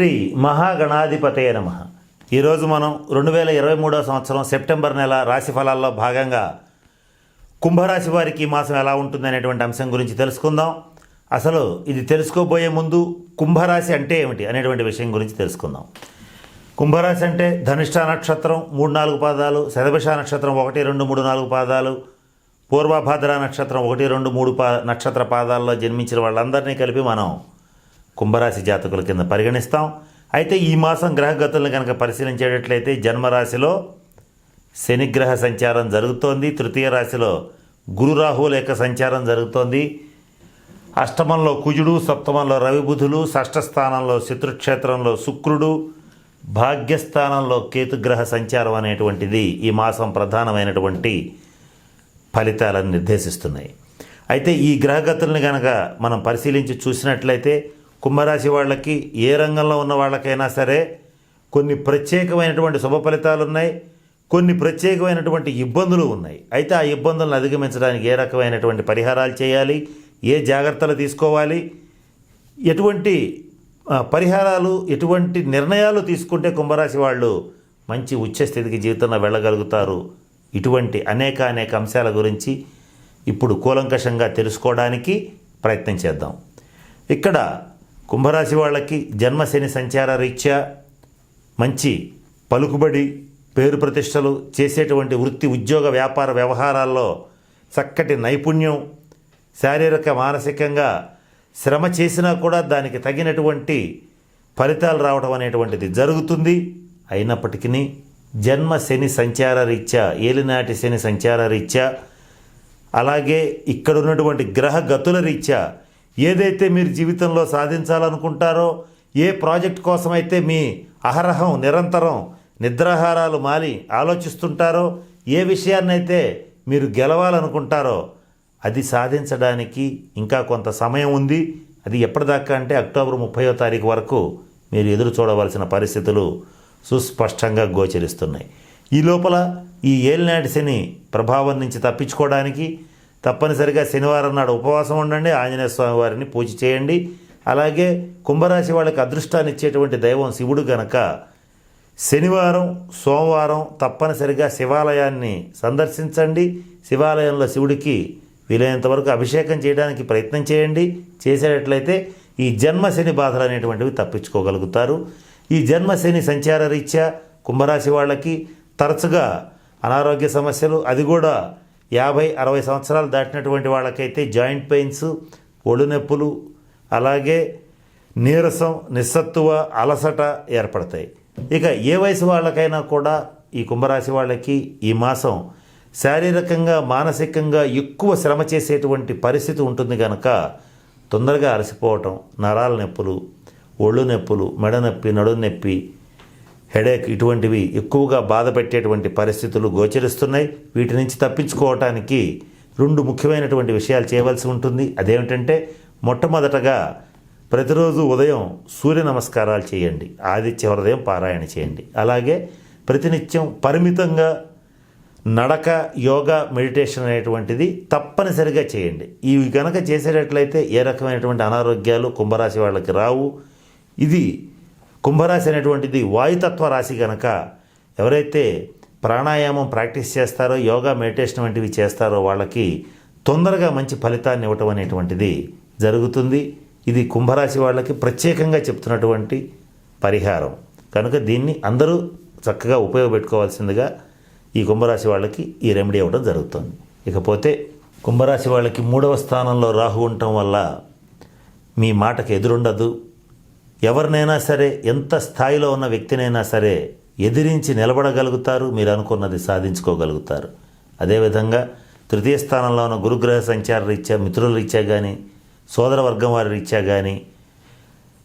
శ్రీ మహాగణాధిపతయ నమ. ఈరోజు మనం రెండు వేల ఇరవై మూడో సంవత్సరం సెప్టెంబర్ నెల రాశి ఫలాల్లో భాగంగా కుంభరాశి వారికి ఈ మాసం ఎలా ఉంటుంది అనేటువంటి అంశం గురించి తెలుసుకుందాం. అసలు ఇది తెలుసుకోబోయే ముందు కుంభరాశి అంటే ఏమిటి అనేటువంటి విషయం గురించి తెలుసుకుందాం. కుంభరాశి అంటే ధనిష్ట నక్షత్రం మూడు నాలుగు పాదాలు శతభిష నక్షత్రం ఒకటి రెండు మూడు నాలుగు పాదాలు పూర్వభద్ర నక్షత్రం ఒకటి రెండు మూడు పా నక్షత్ర పాదాల్లో జన్మించిన వాళ్ళందరినీ కలిపి మనం కుంభరాశి జాతకుల కింద పరిగణిస్తాం. అయితే ఈ మాసం గ్రహగతులను కనుక పరిశీలించేటట్లయితే జన్మరాశిలో శనిగ్రహ సంచారం జరుగుతోంది. తృతీయ రాశిలో గురు రాహువుల యొక్క సంచారం జరుగుతోంది. అష్టమంలో కుజుడు సప్తమంలో రవిబుధులు షష్ఠ స్థానంలో శత్రుక్షేత్రంలో శుక్రుడు భాగ్యస్థానంలో కేతుగ్రహ సంచారం అనేటువంటిది ఈ మాసం ప్రధానమైనటువంటి ఫలితాలను నిర్దేశిస్తున్నాయి. అయితే ఈ గ్రహగతుల్ని కనుక మనం పరిశీలించి చూసినట్లయితే కుంభరాశి వాళ్ళకి ఏ రంగంలో ఉన్న వాళ్ళకైనా సరే కొన్ని ప్రత్యేకమైనటువంటి శుభ ఫలితాలు ఉన్నాయి. కొన్ని ప్రత్యేకమైనటువంటి ఇబ్బందులు ఉన్నాయి. అయితే ఆ ఇబ్బందులను అధిగమించడానికి ఏ రకమైనటువంటి పరిహారాలు చేయాలి? ఏ జాగ్రత్తలు తీసుకోవాలి? ఎటువంటి పరిహారాలు ఎటువంటి నిర్ణయాలు తీసుకుంటే కుంభరాశి వాళ్ళు మంచి ఉచ్చస్థితికి జీవితంలో వెళ్ళగలుగుతారు? ఇటువంటి అనేక అనేక అంశాల గురించి ఇప్పుడు కూలంకషంగా తెలుసుకోవడానికి ప్రయత్నం చేద్దాం. ఇక్కడ కుంభరాశి వాళ్ళకి జన్మశని సంచార రీత్యా మంచి పలుకుబడి పేరు ప్రతిష్టలు చేసేటువంటి వృత్తి ఉద్యోగ వ్యాపార వ్యవహారాల్లో చక్కటి నైపుణ్యం శారీరక మానసికంగా శ్రమ చేసినా కూడా దానికి తగినటువంటి ఫలితాలు రావడం అనేటువంటిది జరుగుతుంది. అయినప్పటికీ జన్మ శని సంచార రీత్యా ఏలినాటి శని సంచార రీత్యా అలాగే ఇక్కడ ఉన్నటువంటి గ్రహ గతుల రీత్యా ఏదైతే మీరు జీవితంలో సాధించాలనుకుంటారో ఏ ప్రాజెక్ట్ కోసమైతే మీ అహరహం నిరంతరం నిద్రాహారాలు మాలి ఆలోచిస్తుంటారో ఏ విషయాన్నైతే మీరు గెలవాలనుకుంటారో అది సాధించడానికి ఇంకా కొంత సమయం ఉంది. అది ఎప్పటిదాకా అంటే అక్టోబర్ ముప్పయో తారీఖు వరకు మీరు ఎదురు చూడవలసిన పరిస్థితులు సుస్పష్టంగా గోచరిస్తున్నాయి. ఈ లోపల ఈ ఏలినాటి శని ప్రభావం నుంచి తప్పించుకోవడానికి తప్పనిసరిగా శనివారం నాడు ఉపవాసం ఉండండి ఆంజనేయ స్వామి వారిని పూజ చేయండి. అలాగే కుంభరాశి వాళ్ళకి అదృష్టాన్ని ఇచ్చేటువంటి దైవం శివుడు గనక శనివారం సోమవారం తప్పనిసరిగా శివాలయాన్ని సందర్శించండి. శివాలయంలో శివుడికి వీలైనంత వరకు అభిషేకం చేయడానికి ప్రయత్నం చేయండి. చేసేటట్లయితే ఈ జన్మ శని బాధలు అనేటువంటివి తప్పించుకోగలుగుతారు. ఈ జన్మ శని సంచార రీత్యా కుంభరాశి వాళ్ళకి తరచుగా అనారోగ్య సమస్యలు అది కూడా యాభై అరవై సంవత్సరాలు దాటినటువంటి వాళ్ళకైతే జాయింట్ పెయిన్స్ ఒళ్ళు నొప్పులు అలాగే నీరసం నిస్సత్తువ అలసట ఏర్పడతాయి. ఇక ఏ వయసు వాళ్ళకైనా కూడా ఈ కుంభరాశి వాళ్ళకి ఈ మాసం శారీరకంగా మానసికంగా ఎక్కువ శ్రమ చేసేటువంటి పరిస్థితి ఉంటుంది కనుక తొందరగా అలసిపోవటం నరాల నొప్పులు ఒళ్ళు నొప్పులు మెడ నొప్పి నడు నొప్పి హెడేక్ ఇటువంటివి ఎక్కువగా బాధ పెట్టేటువంటి పరిస్థితులు గోచరిస్తున్నాయి. వీటి నుంచి తప్పించుకోవటానికి రెండు ముఖ్యమైనటువంటి విషయాలు చేయవలసి ఉంటుంది. అదేమిటంటే మొట్టమొదటగా ప్రతిరోజు ఉదయం సూర్య నమస్కారాలు చేయండి. ఆదిత్య హృదయం పారాయణ చేయండి. అలాగే ప్రతినిత్యం పరిమితంగా నడక యోగా మెడిటేషన్ అనేటువంటిది తప్పనిసరిగా చేయండి. ఇవి కనుక చేసేటట్లయితే ఏ రకమైనటువంటి అనారోగ్యాలు కుంభరాశి వాళ్ళకి రావు. ఇది కుంభరాశి అనేటువంటిది వాయుతత్వ రాశి కనుక ఎవరైతే ప్రాణాయామం ప్రాక్టీస్ చేస్తారో యోగా మెడిటేషన్ వంటివి చేస్తారో వాళ్ళకి తొందరగా మంచి ఫలితాన్ని ఇవ్వటం అనేటువంటిది జరుగుతుంది. ఇది కుంభరాశి వాళ్ళకి ప్రత్యేకంగా చెప్తున్నటువంటి పరిహారం. కనుక దీన్ని అందరూ చక్కగా ఉపయోగపెట్టుకోవాల్సిందిగా ఈ కుంభరాశి వాళ్ళకి ఈ రెమెడీ ఇవ్వడం జరుగుతుంది. ఇకపోతే కుంభరాశి వాళ్ళకి మూడవ స్థానంలో రాహు ఉండటం వల్ల మీ మాటకు ఎదురుండదు. ఎవరినైనా సరే ఎంత స్థాయిలో ఉన్న వ్యక్తినైనా సరే ఎదిరించి నిలబడగలుగుతారు మీరు అనుకున్నది సాధించుకోగలుగుతారు. అదేవిధంగా తృతీయ స్థానంలో ఉన్న గురుగ్రహ సంచార రీత్యా మిత్రుల రీత్యా కానీ సోదర వర్గం వారి రీత్యా కానీ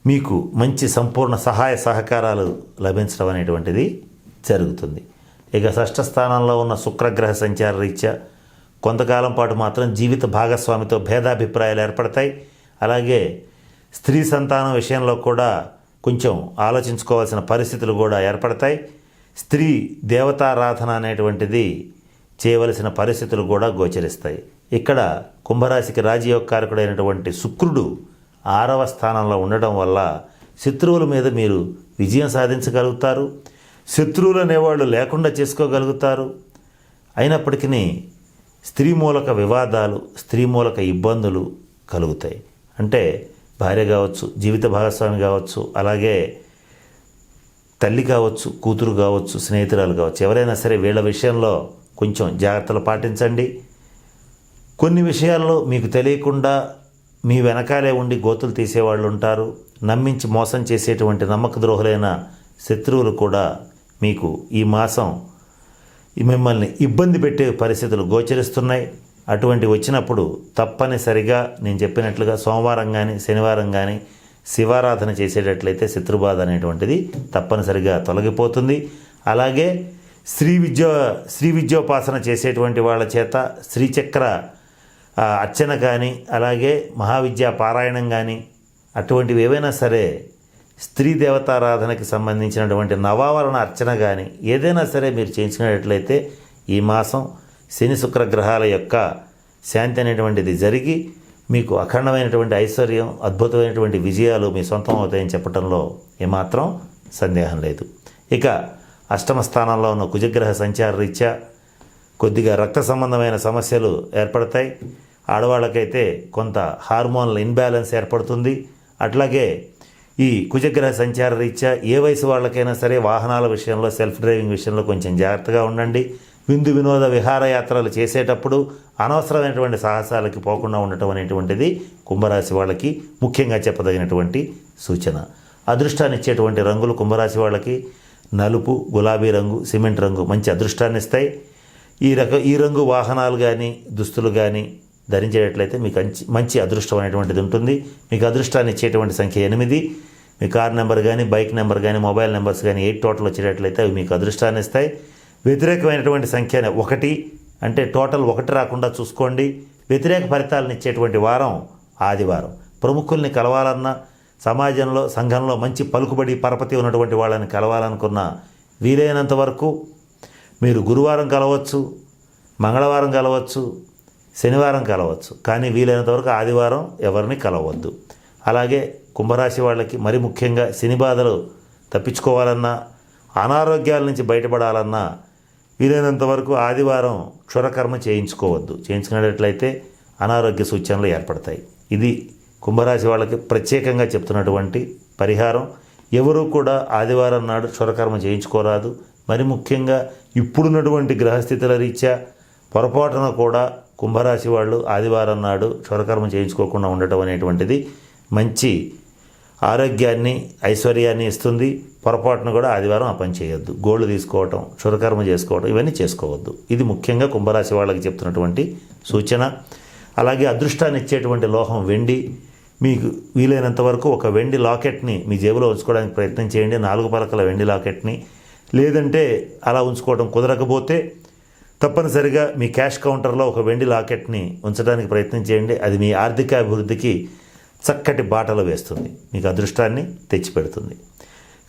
మీకు మంచి సంపూర్ణ సహాయ సహకారాలు లభించడం అనేటువంటిది జరుగుతుంది. ఇక షష్ఠ స్థానంలో ఉన్న శుక్రగ్రహ సంచార రీత్యా కొంతకాలం పాటు మాత్రం జీవిత భాగస్వామితో భేదాభిప్రాయాలు ఏర్పడతాయి. అలాగే స్త్రీ సంతానం విషయంలో కూడా కొంచెం ఆలోచించుకోవాల్సిన పరిస్థితులు కూడా ఏర్పడతాయి. స్త్రీ దేవతారాధన అనేటువంటిది చేయవలసిన పరిస్థితులు కూడా గోచరిస్తాయి. ఇక్కడ కుంభరాశికి రాజయోగకారకుడైనటువంటి శుక్రుడు ఆరవ స్థానంలో ఉండటం వల్ల శత్రువుల మీద మీరు విజయం సాధించగలుగుతారు. శత్రువులు అనేవాళ్ళు లేకుండా చేసుకోగలుగుతారు. అయినప్పటికీ స్త్రీ మూలక వివాదాలు స్త్రీ మూలక ఇబ్బందులు కలుగుతాయి. అంటే భార్య కావచ్చు జీవిత భాగస్వామి కావచ్చు అలాగే తల్లి కావచ్చు కూతురు కావచ్చు స్నేహితురాలు కావచ్చు. ఎవరైనా సరే వీళ్ళ విషయంలో కొంచెం జాగ్రత్తలు పాటించండి. కొన్ని విషయాల్లో మీకు తెలియకుండా మీ వెనకాలే ఉండి గోతులు తీసేవాళ్ళు ఉంటారు. నమ్మించి మోసం చేసేటువంటి నమ్మక ద్రోహులైన శత్రువులు కూడా మీకు ఈ మాసం మిమ్మల్ని ఇబ్బంది పెట్టే పరిస్థితులు గోచరిస్తున్నాయి. అటువంటి వచ్చినప్పుడు తప్పనిసరిగా నేను చెప్పినట్లుగా సోమవారం కానీ శనివారం కానీ శివారాధన చేసేటట్లయితే శత్రుబాధ అనేటువంటిది తప్పనిసరిగా తొలగిపోతుంది. అలాగే శ్రీ విద్య శ్రీ విద్యోపాసన చేసేటువంటి వాళ్ళ చేత శ్రీచక్ర అర్చన కానీ అలాగే మహావిద్యా పారాయణం కానీ అటువంటివి ఏవైనా సరే స్త్రీ దేవతారాధనకి సంబంధించినటువంటి నవావరణ అర్చన కానీ ఏదైనా సరే మీరు చేయించుకునేటట్లయితే ఈ మాసం శని శుక్ర గ్రహాల యొక్క శాంతి అనేటువంటిది జరిగి మీకు అఖండమైనటువంటి ఐశ్వర్యం అద్భుతమైనటువంటి విజయాలు మీ సొంతం అవుతాయని చెప్పడంలో ఏమాత్రం సందేహం లేదు. ఇక అష్టమ స్థానంలో ఉన్న కుజగ్రహ సంచార రీత్యా కొద్దిగా రక్త సంబంధమైన సమస్యలు ఏర్పడతాయి. ఆడవాళ్ళకైతే కొంత హార్మోన్ల ఇన్బ్యాలెన్స్ ఏర్పడుతుంది. అట్లాగే ఈ కుజగ్రహ సంచార రీత్యా ఏ వయసు వాళ్ళకైనా సరే వాహనాల విషయంలో సెల్ఫ్ డ్రైవింగ్ విషయంలో కొంచెం జాగ్రత్తగా ఉండండి. విందు వినోద విహారయాత్రలు చేసేటప్పుడు అనవసరమైనటువంటి సాహసాలకి పోకుండా ఉండటం అనేటువంటిది కుంభరాశి వాళ్ళకి ముఖ్యంగా చెప్పదగినటువంటి సూచన. అదృష్టాన్ని ఇచ్చేటువంటి రంగులు కుంభరాశి వాళ్ళకి నలుపు గులాబీ రంగు సిమెంట్ రంగు మంచి అదృష్టాన్ని ఇస్తాయి. ఈ రక ఈ రంగు వాహనాలు కానీ దుస్తులు కానీ ధరించేటట్లయితే మీకు మంచి మంచి అదృష్టం అనేటువంటిది ఉంటుంది. మీకు అదృష్టాన్ని ఇచ్చేటువంటి సంఖ్య ఎనిమిది. మీ కార్ నెంబర్ కానీ బైక్ నెంబర్ కానీ మొబైల్ నెంబర్స్ కానీ ఎయిట్ టోటల్ వచ్చేటట్లయితే అవి మీకు అదృష్టాన్ని ఇస్తాయి. వ్యతిరేకమైనటువంటి సంఖ్య ఒకటి అంటే టోటల్ ఒకటి రాకుండా చూసుకోండి. వ్యతిరేక ఫలితాలను ఇచ్చేటువంటి వారం ఆదివారం. ప్రముఖుల్ని కలవాలన్నా సమాజంలో సంఘంలో మంచి పలుకుబడి పరపతి ఉన్నటువంటి వాళ్ళని కలవాలనుకున్న వీలైనంత వరకు మీరు గురువారం కలవచ్చు మంగళవారం కలవచ్చు శనివారం కలవచ్చు. కానీ వీలైనంత వరకు ఆదివారం ఎవరిని కలవద్దు. అలాగే కుంభరాశి వాళ్ళకి మరి ముఖ్యంగా శని బాధలు తప్పించుకోవాలన్నా అనారోగ్యాల నుంచి బయటపడాలన్నా వీలైనంత వరకు ఆదివారం క్షురకర్మ చేయించుకోవద్దు. చేయించుకునేటట్లయితే అనారోగ్య సూచనలు ఏర్పడతాయి. ఇది కుంభరాశి వాళ్ళకి ప్రత్యేకంగా చెప్తున్నటువంటి పరిహారం. ఎవరూ కూడా ఆదివారం నాడు క్షురకర్మ చేయించుకోరాదు. మరి ముఖ్యంగా ఇప్పుడున్నటువంటి గ్రహస్థితుల రీత్యా పొరపాటున కూడా కుంభరాశి వాళ్ళు ఆదివారం నాడు క్షురకర్మ చేయించుకోకుండా ఉండటం అనేటువంటిది మంచి ఆరోగ్యాన్ని ఐశ్వర్యాన్ని ఇస్తుంది. పొరపాటున కూడా ఆదివారం ఆ పని చేయొద్దు. గోళ్ళు తీసుకోవటం క్షురకర్మ చేసుకోవటం ఇవన్నీ చేసుకోవద్దు. ఇది ముఖ్యంగా కుంభరాశి వాళ్ళకి చెప్తున్నటువంటి సూచన. అలాగే అదృష్టాన్ని ఇచ్చేటువంటి లోహం వెండి. మీకు వీలైనంత వరకు ఒక వెండి లాకెట్ని మీ జేబులో ఉంచుకోవడానికి ప్రయత్నం చేయండి. నాలుగు పలకల వెండి లాకెట్ని. లేదంటే అలా ఉంచుకోవడం కుదరకపోతే తప్పనిసరిగా మీ క్యాష్ కౌంటర్లో ఒక వెండి లాకెట్ని ఉంచడానికి ప్రయత్నం చేయండి. అది మీ ఆర్థిక అభివృద్ధికి చక్కటి బాటలు వేస్తుంది. మీకు అదృష్టాన్ని తెచ్చిపెడుతుంది.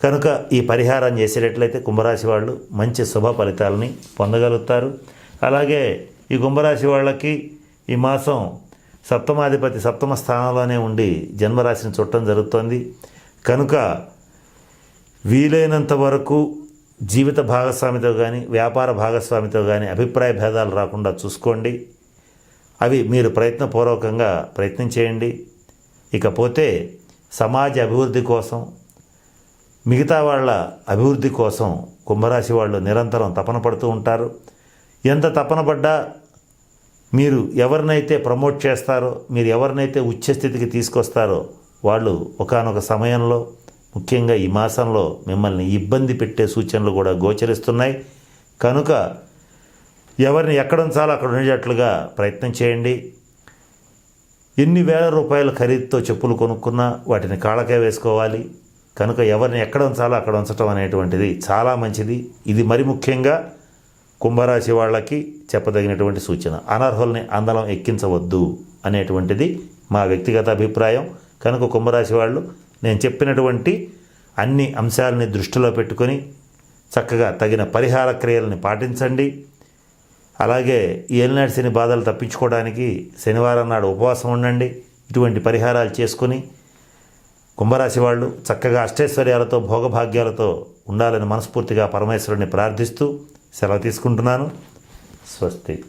కనుక ఈ పరిహారం చేసేటట్లయితే కుంభరాశి వాళ్ళు మంచి శుభ ఫలితాలని పొందగలుగుతారు. అలాగే ఈ కుంభరాశి వాళ్ళకి ఈ మాసం సప్తమాధిపతి సప్తమ స్థానంలోనే ఉండి జన్మరాశిని చుట్టం జరుగుతోంది. కనుక వీలైనంత వరకు జీవిత భాగస్వామితో కానీ వ్యాపార భాగస్వామితో కానీ అభిప్రాయ భేదాలు రాకుండా చూసుకోండి. అవి మీరు ప్రయత్నపూర్వకంగా ప్రయత్నం చేయండి. ఇకపోతే సమాజ అభివృద్ధి కోసం మిగతా వాళ్ళ అభివృద్ధి కోసం కుంభరాశి వాళ్ళు నిరంతరం తపన పడుతూ ఉంటారు. ఎంత తపన పడ్డా మీరు ఎవరినైతే ప్రమోట్ చేస్తారో మీరు ఎవరినైతే ఉచ్చస్థితికి తీసుకొస్తారో వాళ్ళు ఒకానొక సమయంలో ముఖ్యంగా ఈ మాసంలో మిమ్మల్ని ఇబ్బంది పెట్టే సూచనలు కూడా గోచరిస్తున్నాయి. కనుక ఎవరిని ఎక్కడ ఉంచాలో అక్కడ ఉండేటట్లుగా ప్రయత్నం చేయండి. ఎన్ని వేల రూపాయల ఖరీదుతో చెప్పులు కొనుక్కున్నా వాటిని కాళ్ళకే వేసుకోవాలి. కనుక ఎవరిని ఎక్కడ ఉంచాలో అక్కడ ఉంచటం అనేటువంటిది చాలా మంచిది. ఇది మరి ముఖ్యంగా కుంభరాశి వాళ్ళకి చెప్పదగినటువంటి సూచన. అనర్హుల్ని అందలం ఎక్కించవద్దు అనేటువంటిది మా వ్యక్తిగత అభిప్రాయం. కనుక కుంభరాశి వాళ్ళు నేను చెప్పినటువంటి అన్ని అంశాలని దృష్టిలో పెట్టుకొని చక్కగా తగిన పరిహార క్రియలను పాటించండి. అలాగే ఈ ఏలినాటి శని బాధలు తప్పించుకోవడానికి శనివారం నాడు ఉపవాసం ఉండండి. ఇటువంటి పరిహారాలు చేసుకొని కుంభరాశి వాళ్ళు చక్కగా అష్టైశ్వర్యాలతో భోగభాగ్యాలతో ఉండాలని మనస్ఫూర్తిగా పరమేశ్వరుని ప్రార్థిస్తూ సెలవు తీసుకుంటున్నాను. స్వస్తి.